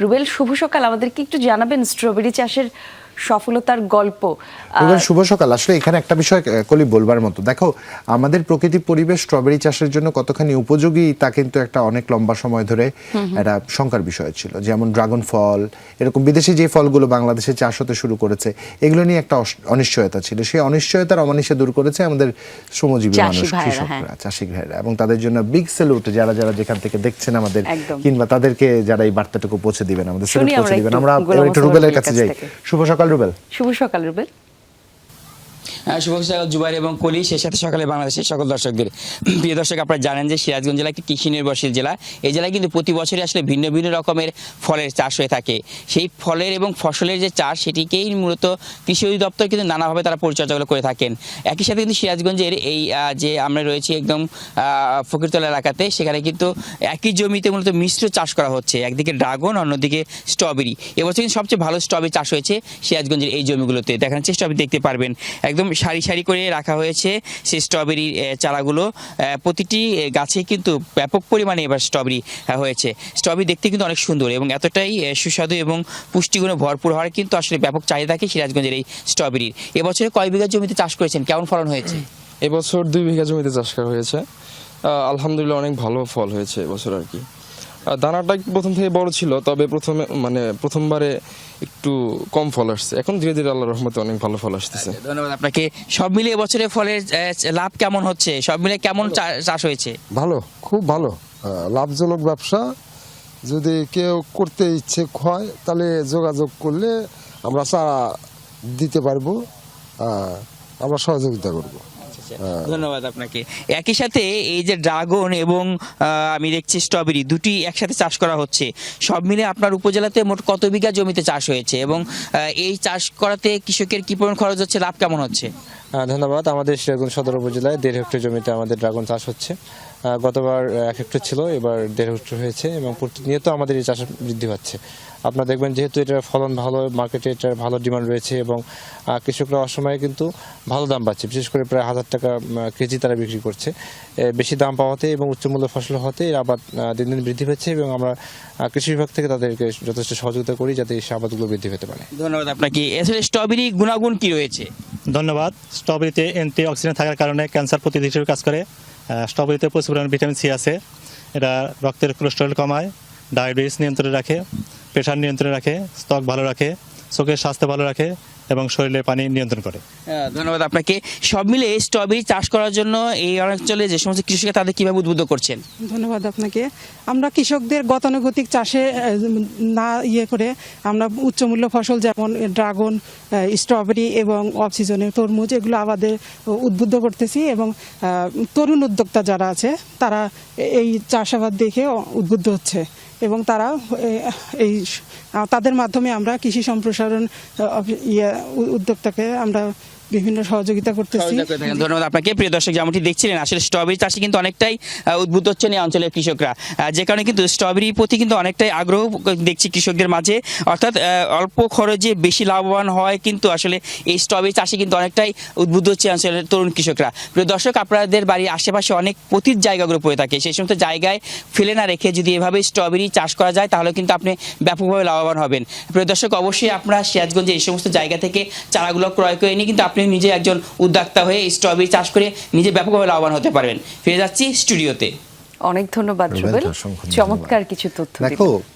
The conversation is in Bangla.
রুবেল শুভ সকাল। আমাদেরকে একটু জানাবেন স্ট্রবেরি চাষের সফলতার গল্প। শুভ সকাল। আসলে এখানে একটা বিষয় কলি বলবার মতো। দেখো আমাদের প্রকৃতি পরিবেশ স্ট্রবেরি চাষের জন্য কতখানি উপযোগী তা কিন্তু একটা অনেক লম্বা সময় ধরে একটা শঙ্কার বিষয় ছিল। যেমন ড্রাগন ফল এরকম বিদেশি যে ফলগুলো বাংলাদেশে চাষ হতে শুরু করেছে এগুলো নিয়ে একটা অনিশ্চয়তা ছিল। সেই অনিশ্চয়তার অমানিসে দূর করেছে আমাদের শ্রমজীবী মানুষ কৃষকরা চাষি ভাইরা এবং তাদের জন্য বিগ সেলুট যারা যারা যেখান থেকে দেখছেন আমাদের কিংবা তাদেরকে যারা এই বার্তাটুকু পৌঁছে দিবেন আমাদের পৌঁছে দিবেন। আমরা একটু রুবেলের কাছে যাই। শুভ সকাল রুবেল। শুভ সকাল রুবেল। শুভ সকাল জুবাইর এবং কলি, সেই সাথে সকালে বাংলাদেশের সকল দর্শকদের। প্রিয় দর্শক, আপনারা জানেন যে সিরাজগঞ্জ জেলা একটি কৃষি নির্ভরশীল জেলা। এই জেলায় কিন্তু প্রতি বছরই আসলে ভিন্ন ভিন্ন রকমের ফলের চাষ হয়ে থাকে। সেই ফলের এবং ফসলের যে চাষ, সেটিকেই মূলত কৃষি অধিদপ্তর কিন্তু নানাভাবে তারা পরিচর্যাগুলো করে থাকেন। একই সাথে কিন্তু সিরাজগঞ্জের এই যে আমরা রয়েছি একদম ফকিরতলা এলাকাতে, সেখানে কিন্তু একই জমিতে মূলত মিশ্র চাষ করা হচ্ছে। একদিকে ড্রাগন, অন্যদিকে স্ট্রবেরি। এবছর কিন্তু সবচেয়ে ভালো স্ট্রবেরি চাষ হয়েছে সিরাজগঞ্জের এই জমিগুলোতে। দেখার চেষ্টা আপনি দেখতে পারবেন। একদম সারি সারি করে রাখা হয়েছে সেই স্ট্রবেরির চারাগুলো। প্রতিটি গাছে কিন্তু ব্যাপক পরিমাণে এবার স্ট্রবেরি হয়েছে। স্ট্রবেরি দেখতে কিন্তু অনেক সুন্দর এবং এতটাই সুস্বাদু এবং পুষ্টিগুণে ভরপুর হওয়ার কিন্তু আসলে ব্যাপক চাহিদা থাকে সিরাজগঞ্জের এই স্ট্রবেরির এবছরে কয় বিঘা জমিতে চাষ করেছেন? কেমন ফলন হয়েছে? এবছর দুই বিঘা জমিতে চাষ করা হয়েছে। আলহামদুলিল্লাহ অনেক ভালো ফল হয়েছে এবছর আর কি। দানাটা প্রথম থেকে বড় ছিল তবে প্রথমে মানে প্রথমবারে একটু কম ফল আসছে। এখন ধীরে ধীরে আল্লাহ রহমতে অনেক ভালো ফল আসতেছে। ধন্যবাদ আপনাকে। সব মিলিয়ে এবছরে ফলের লাভ কেমন হচ্ছে? সব মিলিয়ে কেমন চা- চাষ হয়েছে? ভালো খুব ভালো। লাভজনক ব্যবসা। যদি কেউ করতে ইচ্ছে হয় তাহলে যোগাযোগ করলে আমরা চারা দিতে পারব। আমরা সহযোগিতা করব। ধন্যবাদ আপনাকে। একই সাথে এই যে ড্রাগন এবং আহ, আমি দেখছি স্ট্রবেরি দুটি একসাথে চাষ করা হচ্ছে। সব মিলে আপনার উপজেলাতে মোট কত বিঘা জমিতে চাষ হয়েছে? এবং আহ, এই চাষ করাতে কৃষকের কি পরিমাণ খরচ হচ্ছে? লাভ কেমন হচ্ছে? হ্যাঁ, ধন্যবাদ। আমাদের সিরাজগঞ্জ সদর উপজেলায় দেড় হেক্টর জমিতে আমাদের ড্রাগন চাষ হচ্ছে। গতবার এক হেক্টর ছিল এবার দেড় হেক্টর হয়েছে এবং প্রতিনিয়ত আমাদের এই চাষ বৃদ্ধি পাচ্ছে। আপনারা দেখবেন যেহেতু এটার ফলন ভালো মার্কেটে এটার ভালো ডিমান্ড রয়েছে এবং কৃষকরা অসময়ে কিন্তু ভালো দাম পাচ্ছে। বিশেষ করে প্রায় হাজার টাকা কেজি তারা বিক্রি করছে। বেশি দাম পাওয়াতে এবং উচ্চমূল্য ফসল হতে এর আবাদ দিন দিন বৃদ্ধি হচ্ছে এবং আমরা কৃষি বিভাগ থেকে তাদেরকে যথেষ্ট সহযোগিতা করি যাতে এই আবাদগুলো বৃদ্ধি পেতে পারে। ধন্যবাদ আপনাকে। আসলে স্ট্রবেরি গুণাগুণ কি রয়েছে? ধন্যবাদ। স্ট্রবেরিতে অ্যান্টি অক্সিডেন্ট থাকার কারণে ক্যান্সার প্রতিরোধ হিসেবে কাজ করে। স্ট্রবেরিতে প্রচুর পরিমাণে ভিটামিন সি আছে। এটা রক্তের কোলেস্ট্রল কমায় ডায়াবেটিস নিয়ন্ত্রণে রাখে প্রেশার নিয়ন্ত্রণে রাখে স্তক ভালো রাখে, চোখের স্বাস্থ্য ভালো রাখে এবং শরীরে পানি নিয়ন্ত্রণ করে। হ্যাঁ, ধন্যবাদ আপনাকে। সব মিলে স্ট্রবেরি চাষ করার জন্য এই অঞ্চলে যে সমস্ত কৃষকরা তাদের কীভাবে উদ্বুদ্ধ করছেন? ধন্যবাদ আপনাকে। আমরা কৃষকদের গতানুগতিক চাষে না ইয়ে করে আমরা উচ্চমূল্য ফসল যেমন ড্রাগন স্ট্রবেরি এবং অফ সিজনের তরমুজ এগুলো আবাদের উদ্বুদ্ধ করতেছি এবং তরুণ উদ্যোক্তা যারা আছে তারা এই চাষাবাদ দেখে উদ্বুদ্ধ হচ্ছে। এবং তারা এই তাদের মাধ্যমে আমরা কৃষি সম্প্রসারণ ইয়ে উদ্যোক্তাকে আমরা বিভিন্ন সহযোগিতা করতেছি। ধন্যবাদ আপনাকে। প্রিয় দর্শক, যেমনটি দেখছিলেন, আসলে স্ট্রবেরি চাষে কিন্তু অনেকটাই উদ্বুদ্ধ হচ্ছেন এই অঞ্চলের কৃষকরা। যে কারণে কিন্তু স্ট্রবেরির প্রতি কিন্তু অনেকটাই আগ্রহ দেখছি কৃষকদের মাঝে। অর্থাৎ অল্প খরচে বেশি লাভবান হয় কিন্তু আসলে এই স্ট্রবেরি চাষে কিন্তু অনেকটাই উদ্বুদ্ধ হচ্ছে অঞ্চলের তরুণ কৃষকরা। প্রিয় দর্শক, আপনাদের বাড়ির আশেপাশে অনেক পতিত জায়গাগুলো পড়ে থাকে। সেই সমস্ত জায়গায় ফেলে না রেখে যদি এভাবে স্ট্রবেরি চাষ করা যায়, তাহলে কিন্তু আপনি ব্যাপকভাবে লাভবান হবেন। প্রিয় দর্শক, অবশ্যই আপনারা সিরাজগঞ্জে এই সমস্ত জায়গা থেকে চারাগুলো ক্রয় করে নিয়ে কিন্তু আপনি নিজে একজন উদ্যোক্তা হয়ে স্ট্রবেরি চাষ করে নিজে ব্যাপকভাবে লাভবান হতে পারবেন। ফিরে যাচ্ছি স্টুডিওতে। অনেক ধন্যবাদ। চমৎকার কিছু তথ্য দেখো